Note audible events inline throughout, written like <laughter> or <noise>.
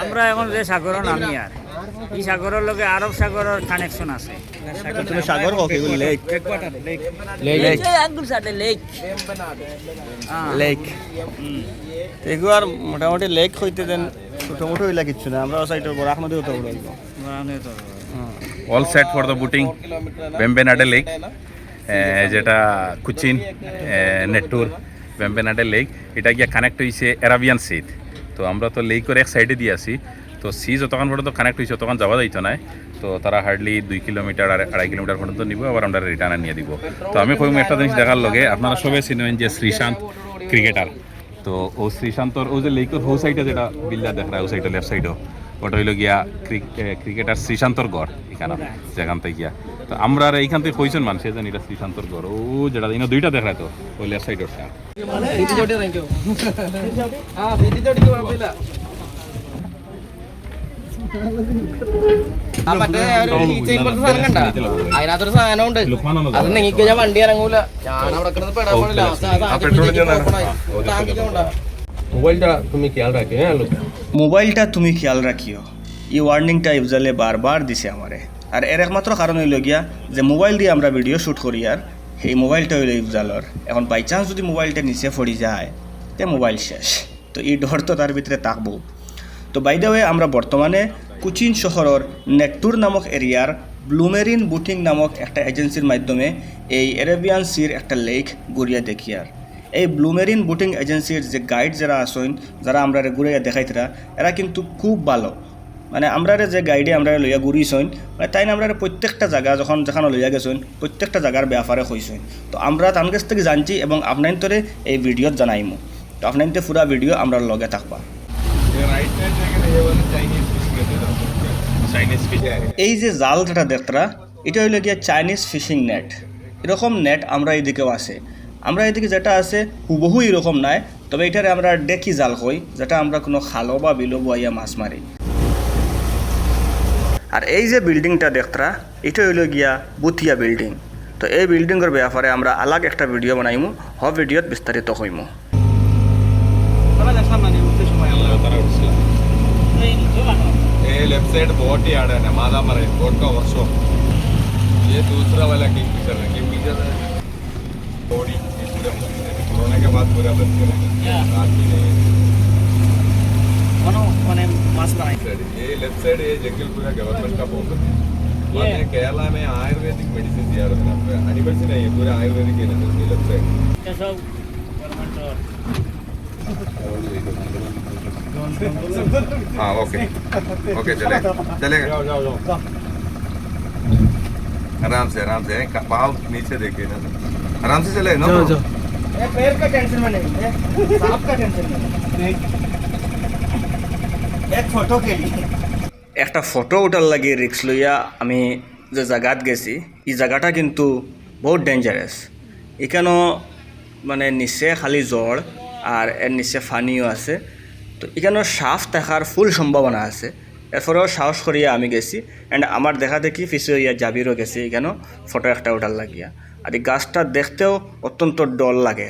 আমরা এখন যে সাগরের নামি আর। এই সাগরের লগে আরব সাগরের কানেকশন আছে। তুমি সাগর লেক লেক আঙ্গুল সাথে লেক লেক এগুলো আর মোটামুটি লেক হইতে দেন ছোট মোটো হইলা কিচ্ছু না। আমরা সাইডের বড় আখমদি হতে বড় all set for the boating বেম্বেনাডে lake যেটা কুচিন নেট্টুর বেম্বেনাডে লেক এটা গিয়া কানেক্ট হয়েছে অ্যারাবিয়ান সিট তো আমরা তো লেকের এক সাইডে দিয়ে আছি তো সি যতক্ষণ পর্যন্ত কানেক্ট হয়েছে তখন যাওয়া যাইতো না। তো তারা হার্ডলি দুই কিলোমিটার আড়াই কিলোমিটার পর্যন্ত নিব, আবার আমরা রিটার্ন নিয়ে দিব। তো আমি কইম একটা জিনিস দেখার লগে, আপনারা সবাই চিনেন যে শ্রীশান্ত ক্রিকেটার তো ও শ্রীশান্তর, ও যে লেকের হো সাইডে যেটা বিল্লা দেখা ও সাইডে লেফট সাইডও ওটা হইল গিয়া ক্রিকেটার শ্রীশান্তর গড় এখানে যেখান থেকে গিয়া। তো আমরা আর এইখান থেকে কইছেন মানুষ জানি এটা শ্রীশান্তর গড় ও যেটা ইনো দুইটা দেখায় তো ওই লেফট সাইডের ആ മറ്റേ ഒരു keychain പോലത്തെ സാധനം കണ്ടാ? അതിനകത്തൊരു സാധനം ഉണ്ട് അത് നീക്കി ഞാൻ വണ്ടി ഇറങ്ങൂല ഞാൻ അവിടെ കിടന്ന് പെടാൻ പാടില്ല ആ സാധനം ആദ്യം പിടിച്ച് open ആയി. ടാങ്കിക്ക് കൊണ്ടാ. মোবাইলটা তুমি খেয়াল রাখে হ্যাঁ লোক মোবাইলটা তুমি খেয়াল রাখিও এই ওয়ার্নিংটা ইফজালে বারবার দিছে আমারে আর এর একমাত্র কারণ হইল গিয়া যে মোবাইল দিয়ে আমরা ভিডিও শ্যুট করি আর সেই মোবাইলটা হইল ইফজালর। এখন বাই চান্স যদি মোবাইলটা নিচে পড়ি যায়, তে মোবাইল শেষ। তো এই ডর তো তার ভিতরে থাকব। তো বাই দ্য ওয়ে আমরা বর্তমানে কুচিন শহরের নেট্টুর নামক এরিয়ার ব্লুমেরিন বুটিং নামক একটা এজেন্সির মাধ্যমে এই এরেবিয়ান সির একটা লেক ঘুরিয়া দেখি আর। এই ব্লুমেরিন বুটিং এজেন্সির যে গাইড যারা আসেন যারা আমরা ঘুরে দেখাইতরা, এরা কিন্তু খুব ভালো। মানে আমরা যে গাইডে আমরা লইয়া ঘুরিছইন মানে তাই আমরা প্রত্যেকটা জায়গা যখন যেখানে লইয়া গেছেন প্রত্যেকটা জায়গার ব্যাপারে হইছইন তো আমরা তার কাছ থেকে জানছি এবং আপনার তরে এই ভিডিওত জানাইমু। তো আপনার পুরা ভিডিও আমরা লগে থাকবা। এই যে জাল যেটা দেখতরা এটা হইল গিয়া চাইনিজ ফিশিং নেট এরকম নেট আমরা এদিকেও আছে। আমরা এদিকে যেটা আছে হুবহু এরকম নাই তবে এটারে আমরা ডেকি জাল কই যেটা আমরা কোনো খালো বা বিলো বইয়া মাছ মারি আর এই যে বিল্ডিংটা দেখতরা এটা হইলো গিয়া বুথিয়া বিল্ডিং তো এই বিল্ডিংয়ের ব্যাপারে আমরা আলাগ একটা ভিডিও বানাইমু হ ভিডিওত বিস্তারিত হইমু ये लेफ्ट साइड बोट ही आड़ा है मादा मरे बोट का वर्कशॉप ये दूसरा वाला किंग फिशर है किंग फिशर बॉडी पूरा होने के बाद पूरा बंद करेंगे रात में మనం మన मास्क बनाएँगे ये लेफ़्ट साइड ये जगदलपुरा गवर्नमेंट का फोकस है। वहाँ केरला में आयुर्वेदिक मेडिसिन दिया रहा है। एनिमल्स नहीं है पूरे आयुर्वेदिक है लेफ़्ट साइड कैसा गवर्नमेंट हाँ ओके ओके चले चलेगा। आराम से आराम से। पाव नीचे देखे ना। आराम से चले ना पैर का टेंशन में नहीं सांप का टेंशन में একটা ফটো ওঠার লাগে রিক্স লইয়া আমি যে জায়গাত গেছি, এই জায়গাটা কিন্তু বহুত ডেঞ্জারাস এখানেও মানে নিচে খালি জ্বর আর এর নিচে ফানিও আছে। তো এখানেও সাফ থাকার ফুল সম্ভাবনা আছে। এরপরেও সাহস করিয়া আমি গেছি। অ্যান্ড আমার দেখা দেখি পিছু ইয়া জাবিরও গেছি এখানেও ফটো একটা ওঠার লাগিয়া। আর এই গাছটা দেখতেও অত্যন্ত ডল লাগে।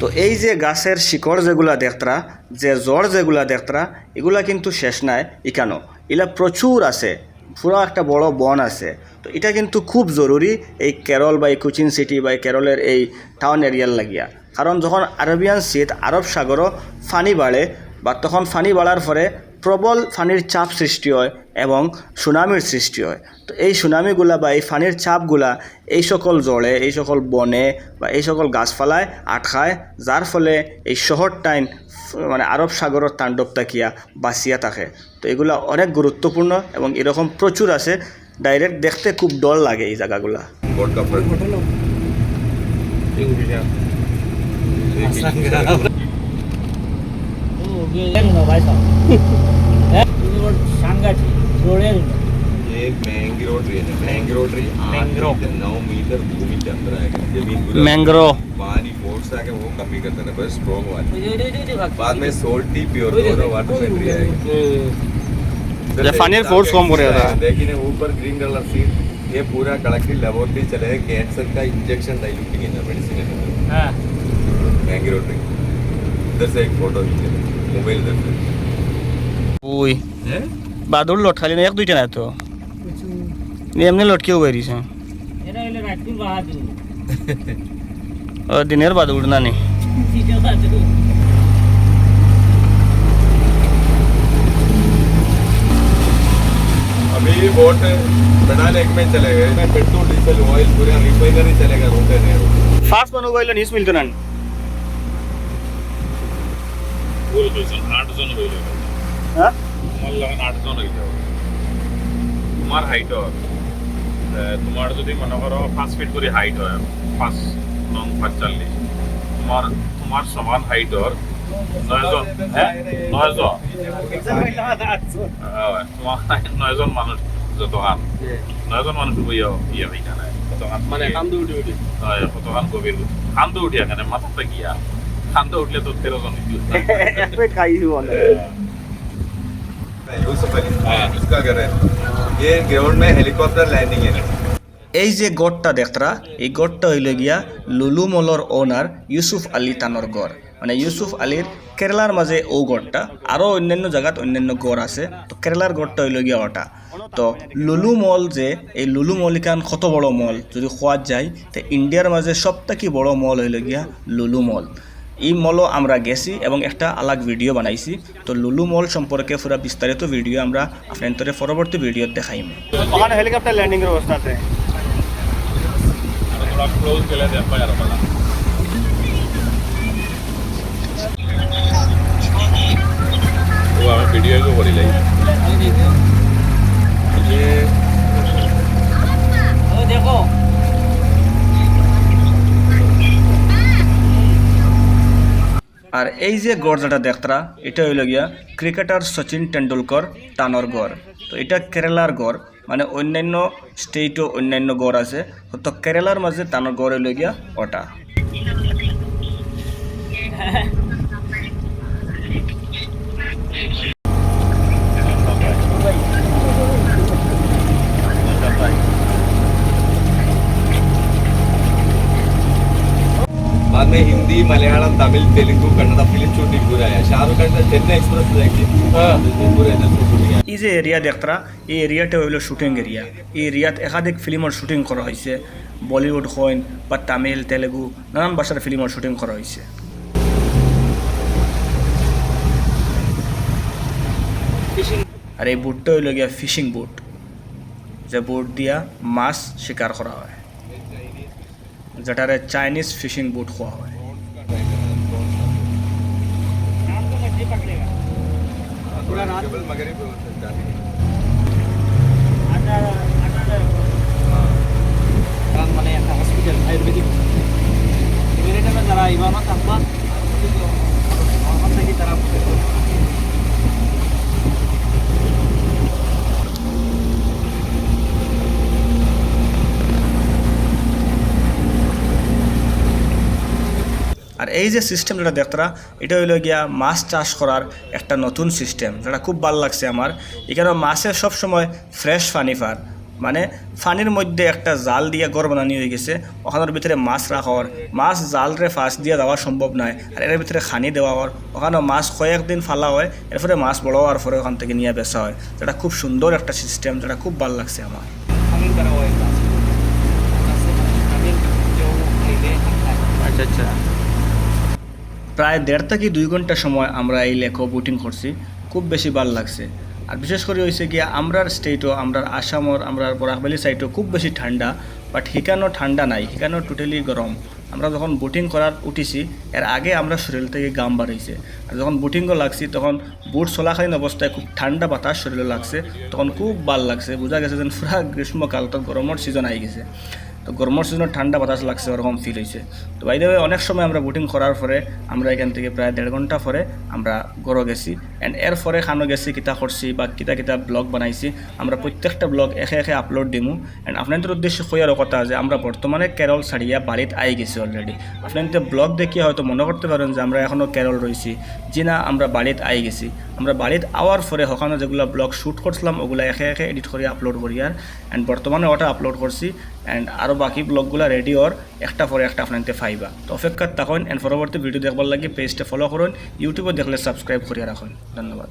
তো এই যে গাছের শিকড় যেগুলা দেখতরা, যে জ্বর যেগুলা দেখতরা, এগুলা কিন্তু শেষ নাই ইকানো এগুলা প্রচুর আছে, পুরো একটা বড় বন আছে। তো এটা কিন্তু খুব জরুরি এই কেরল বা এই কোচিন সিটি বা কেরলের এই টাউন এরিয়ার লাগিয়া। কারণ যখন আরবিয়ান শীত, আরব সাগরও ফানি বাড়ে বা তখন ফানি বাড়ার পরে প্রবল ফানির চাপ সৃষ্টি হয় এবং সুনামির সৃষ্টি হয়। তো এই সুনামিগুলা বা এই ফানির চাপগুলা এই সকল জলে এই সকল বনে বা এই সকল গাছপালায় আটকায় যার ফলে এই শহরটাইন মানে আরব সাগরের তাণ্ডব তাকিয়া বাঁচিয়া থাকে। তো এগুলা অনেক গুরুত্বপূর্ণ এবং এরকম প্রচুর আছে ডাইরেক্ট দেখতে খুব ডর লাগে এই জায়গাগুলা। बोट का फ्रंट किंग फिशर ভাই সব সাংঘাতিক জোরের ये मैंग्रोव ट्री है मैंग्रोव ट्री मैंग्रोव। आठ से नौ मीटर भूमि के अंदर आएगा जमीन पूरा ম্যাংগ্রো पानी फोर्स आके वो कमी करता है बस स्ट्रॉन्ग वाली बाद में सोल्टी प्योर दोनों वाटर में ट्री आएगी ये पानी फोर्स कम कर रहा है। लेकिन ऊपर ग्रीन कलर सीट ये पूरा कलेक्टिव लेबोरेटरी चलेगा कैंसर का इंजेक्शन डाइल्यूटिंग इन मेडिसिन হ্যাঁ मैंग्रोव ट्री इधर से एक फोटो खींचे મોબાઈલ દેખે ઓય હે બાદળ લોટખાલી એક દુઈટા ના તો ને એમને લટકે ઉભી રહી છે એના એટલે રાખી બહાદુર અ દિનેર બાદળ ના ને अभी बोट बड़ा लेक में चले गए पेट्रोल डीजल ऑयल पूरे रिफाइनरी चलेगा रोते नहीं फास्ट मनोगोयल न्यूज़ मिलते ना হইল হ্যাঁ তোমাৰ লগত আঠজন হৈ যাব। তোমাৰ হাইটৰ তোমাৰ যদি মনে করো পাঁচ ফিট করে হাইট হয় পাঁচ নং পাঁচচল্লিশ তোমার তোমার সমান হাইটর নয়জন হ্যাঁ? নয়জন হয়, তোমার নয়জন মানুষ যতখান নয়জন মানুষ বইয়া ইয়ে হইখানে। কতখান মানে কান্দু উঠি উঠি। হয় কতখান গভীর। খান্দ উঠি এখানে মাথাটা গিয়া। শান্ত উঠলে তো <laughs> এই যে গড়টা দেখরা এই গড়টা হইল গিয়া লুলু মলর ওনার ইউসুফ আলী তানর গড়। মানে ইউসুফ আলীর কেরালার মাঝে ও গড়টা আরও অন্যান্য জায়গাত অন্যান্য গড় আছে। তো কেরালার গড়টা হইল গিয়া ওটা তো লুলু মল যে এই লুলু মলিকান কত বড় মল? যদি খোয়া যায় তো ইন্ডিয়ার মাঝে সবথেকে বড় মল হইল গিয়া লুলু মল। এই মলও আমরা গেছি এবং একটা আলাগ ভিডিও বানাইছি। তো লুলু মল সম্পর্কে পুরো বিস্তারিত ভিডিও আমরা আপনার পরবর্তী ভিডিওত দেখাইম। ওখানে হেলিকপ্টার ল্যান্ডিং ব্যবস্থা আছে। ভিডিও দেখো। আর এই যে গড় দেখতরা এটা হইল গিয়া ক্রিকেটার সচিন টেন্ডুলকর টানর গড়। তো এটা কেরালার গড় মানে অন্যান্য স্টেটও অন্যান্য গড় আছে। তো কেরালার মাঝে টানর গড় হইল গিয়া ওটা। <laughs> ತಮಿಳ್ ತೆಲುಗು ಕನ್ನಡ ಫಿಲಿಮ್ ಶೂಟಿಂಗ್ ಕೂಡ ಶಾರುಖ್ ಖಾನ್ ಚೆನ್ನೈ ಎಕ್ಸ್ಪ್ರೆಸ್ এই যে এরিয়া দেখতারা এই এরিয়াটা হইল শুটিং এরিয়া এই এরিয়াত একাধিক ফিল্মের শুটিং করা হয়েছে বলিউড হইন বা তামিল তেলেগু নানান ভাষার ফিল্মের শুটিং করা হয়েছে আর এই বোটটা হইল গিয়া ফিশিং বোট যে বোট দিয়া মাছ শিকার করা হয়। যেটারে চাইনিজ ফিশিং বোট খোয়া হয়। केवल मगरब starting है। কারণ মানে একটা হসপিটাল আয়ুর্বেদিক এবার এটা যারা ইমামত থাকবা এই যে সিস্টেম যেটা দেখতারা এটা হইল গিয়া মাছ চাষ করার একটা নতুন সিস্টেম যেটা খুব ভালো লাগছে আমার। এখানে মাছের সবসময় ফ্রেশ পানি ফার মানে ফানির মধ্যে একটা জাল দিয়ে ঘর বানানি হয়ে গেছে, ওখানের ভিতরে মাছ রাখা হওয়ার। মাছ জালরে ফাঁস দিয়ে দেওয়া সম্ভব নয়, আর এর ভিতরে খানি দেওয়া হওয়ার। ওখানে মাছ কয়েকদিন ফালা হয়, এরপরে মাছ বড় হওয়ার পরে ওখান থেকে নিয়ে বেচা হয়। যেটা খুব সুন্দর একটা সিস্টেম যেটা খুব ভালো লাগছে আমার। আচ্ছা আচ্ছা। প্রায় দেড় থেকে দুই ঘণ্টা সময় আমরা এই লেখো বুটিং করছি। খুব বেশি ভালো লাগছে। আর বিশেষ করে হয়েছে গিয়া আমরার স্টেটও আমরার আসামর, আমরার বরাকবালি সাইডও খুব বেশি ঠান্ডা বাট হিকানো ঠান্ডা নাই হিকানো টোটালি গরম। আমরা যখন বুটিং করার উঠিছি, এর আগে আমরা শরীর থেকে গাম বাড়াইছে আর যখন বুটিংও লাগছি, তখন বুট চলাকালীন অবস্থায় খুব ঠান্ডা বাতাস শরীরে লাগছে, তখন খুব ভালো লাগছে। বোঝা গেছে যেন পুরা গ্রীষ্মকাল তো গরমের সিজন আই গেছে। তো গরমের সিজনে ঠান্ডা বাতাস লাগছে ওরকম ফিল হয়েছে তো বাইরে অনেক সময় আমরা বুটিং করার পরে আমরা এখান থেকে প্রায় দেড় ঘণ্টা পরে আমরা গড়ো গেছি। অ্যান্ড এর পরে খানো গেছি কিতা করছি বা কিতা কিতা ব্লগ বানাইছি, আমরা প্রত্যেকটা ব্লগ একে একে আপলোড দিমু। অ্যান্ড আপনাদের উদ্দেশ্যে কইয়ারও কথা যে, আমরা বর্তমানে কেরল ছাড়িয়া বাড়িতে আই গেছি অলরেডি আপনাদের ব্লগ দেখিয়ে হয়তো মনে করতে পারেন যে, আমরা এখনও কেরল রয়েছি যে না আমরা বাড়িতে আই গেছি। আমরা বাড়ির আওয়ার পরে ওখানে যেগুলো ব্লগ শ্যুট করছিলাম ওগুলো একে একে এডিট করে আপলোড করি আর অ্যান্ড বর্তমানে ওটা আপলোড করছি অ্যান্ড আরও বাকি ব্লগগুলো রেডি ওর একটা পরে একটা আপনাদের ফাইবা তো অপেক্ষাত থাকুন অ্যান্ড পরবর্তী ভিডিও দেখবার লাগে পেজটা ফলো করুন ইউটিউবে দেখলে সাবস্ক্রাইব করিয়া রাখুন ধন্যবাদ।